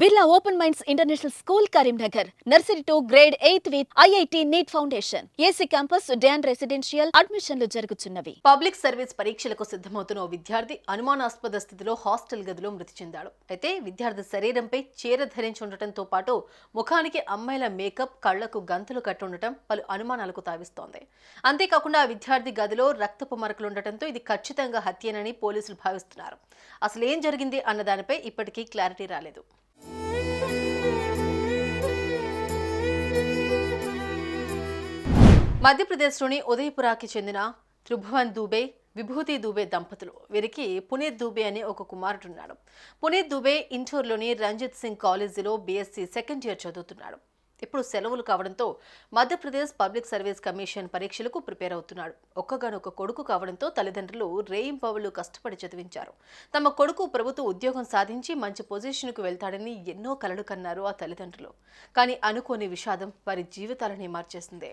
Birla open minds international school Karimnagar nursery to grade eight with IIT NEET foundation AC campus Dan residential అడ్మిషన్లు జరుగుతున్నవి. Public service పరీక్షలకు సిద్ధమవుతున్న ఓ విద్యార్థి అనుమానాస్పద స్థితిలో హాస్టల్ గదిలో మృతి చెందాడు. అయితే విద్యార్థి శరీరంపై చీర ధరించి ఉండటంతో పాటు ముఖానికి అమ్మాయిల మేకప్ కళ్ళకు గంతులు కట్టుండటం పలు అనుమానాలకు తావిస్తోంది. అంతేకాకుండా ఆ విద్యార్థి గదిలో రక్తపు మరకలు ఉండటంతో ఇది ఖచ్చితంగా హత్యేనని పోలీసులు భావిస్తున్నారు. అసలు ఏం జరిగింది అన్న దానిపై ఇప్పటికీ క్లారిటీ రాలేదు. మధ్యప్రదేశ్లోని ఉదయపురాకి చెందిన త్రిభువన్ దూబే విభూతి దూబే దంపతులు. వీరికి పునీత్ దూబే అనే ఒక కుమారుడున్నాడు పునీత్ దూబే ఇంటూర్లోని రంజిత్ సింగ్ కాలేజీలో బీఎస్సీ సెకండ్ ఇయర్ చదువుతున్నాడు. ఇప్పుడు సెలవులు కావడంతో మధ్యప్రదేశ్ పబ్లిక్ సర్వీస్ కమిషన్ పరీక్షలకు ప్రిపేర్ అవుతున్నాడు. ఒక్కగానొక్క కొడుకు కావడంతో తల్లిదండ్రులు రేయింపవళ్ళు కష్టపడి చదివించారు. తమ కొడుకు ప్రభుత్వ ఉద్యోగం సాధించి మంచి పొజిషన్కు వెళ్తాడని ఎన్నో కలలు కన్నారు ఆ తల్లిదండ్రులు. కానీ అనుకోని విషాదం వారి జీవితాలని మార్చేసిందే.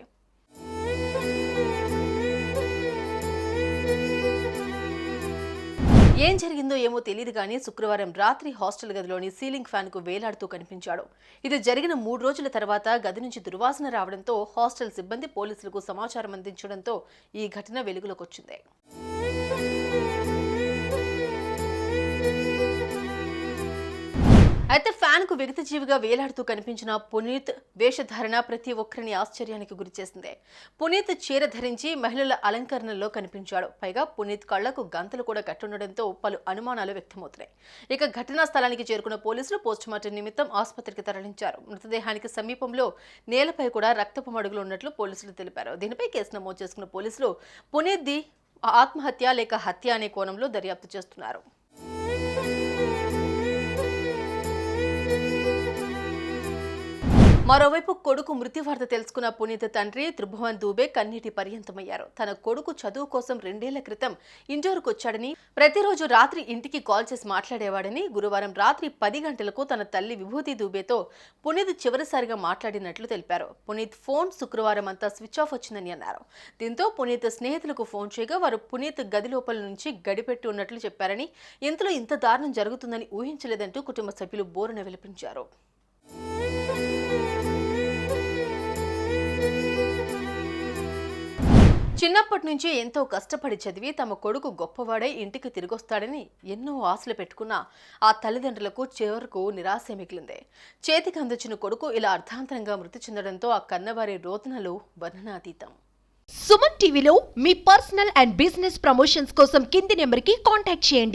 ఏం జరిగిందో ఏమో తెలియదు కానీ శుక్రవారం రాత్రి హాస్టల్ గదిలోని సీలింగ్ ఫ్యాన్కు వేలాడుతూ కనిపించాడు. ఇది జరిగిన మూడు రోజుల తర్వాత గది నుంచి దుర్వాసన రావడంతో హాస్టల్ సిబ్బంది పోలీసులకు సమాచారం అందించడంతో ఈ ఘటన వెలుగులోకి వచ్చింది అయితే ఫ్యాన్కు విగత జీవిగా వేలాడుతూ కనిపించిన పునీత్ వేషధారణ ప్రతి ఒక్కరిని ఆశ్చర్యానికి గురిచేసింది పునీత్ చీర ధరించి మహిళల అలంకరణలో కనిపించాడు. పైగా పునీత్ కళ్ళకు గంతలు కూడా కట్టుండడంతో పలు అనుమానాలు వ్యక్తమవుతున్నాయి. ఇక ఘటనా స్థలానికి చేరుకున్న పోలీసులు పోస్టుమార్టం నిమిత్తం ఆసుపత్రికి తరలించారు. మృతదేహానికి సమీపంలో నేలపై కూడా రక్తపు మడుగులు ఉన్నట్లు పోలీసులు తెలిపారు. దీనిపై కేసు నమోదు చేసుకున్న పోలీసులు పునీత్ ది ఆత్మహత్య లేక హత్య అనే కోణంలో దర్యాప్తు చేస్తున్నారు. మరోవైపు కొడుకు మృతి తెలుసుకున్న పునీత్ తండ్రి త్రిభువన్ దూబే కన్నీటి పర్యంతమయ్యారు. తన కొడుకు చదువు కోసం రెండేళ్ళ క్రితం ఇండోర్కు వచ్చాడని ప్రతిరోజు రాత్రి ఇంటికి కాల్ చేసి మాట్లాడేవాడని గురువారం రాత్రి పది గంటలకు తన తల్లి విభూతి దూబేతో పునీత్ చివరిసారిగా మాట్లాడినట్లు తెలిపారు. పునీత్ ఫోన్ శుక్రవారం అంతా స్విచ్ ఆఫ్ వచ్చిందని అన్నారు. దీంతో పునీత్ స్నేహితులకు ఫోన్ చేయగా వారు పునీత్ గది లోపల నుంచి గడిపెట్టి ఉన్నట్లు చెప్పారని ఇంతలో ఇంత దారుణం జరుగుతుందని ఊహించలేదంటూ కుటుంబ సభ్యులు బోరున విలపించారు. చిన్నప్పటి నుంచి ఎంతో కష్టపడి చదివి తమ కొడుకు గొప్పవాడై ఇంటికి తిరిగొస్తాడని ఎన్నో ఆశలు పెట్టుకున్న ఆ తల్లిదండ్రులకు చివరకు నిరాశ మిగిలింది. చేతికి అందించిన కొడుకు ఇలా అర్థాంతరంగా మృతి చెందడంతో ఆ కన్నవారి రోదనలు వర్ణనాతీతం. సుమన్ టీవీలో మీ పర్సనల్ అండ్ బిజినెస్ ప్రమోషన్స్ కోసం కింది నెంబర్కి కాంటాక్ట్ చేయండి.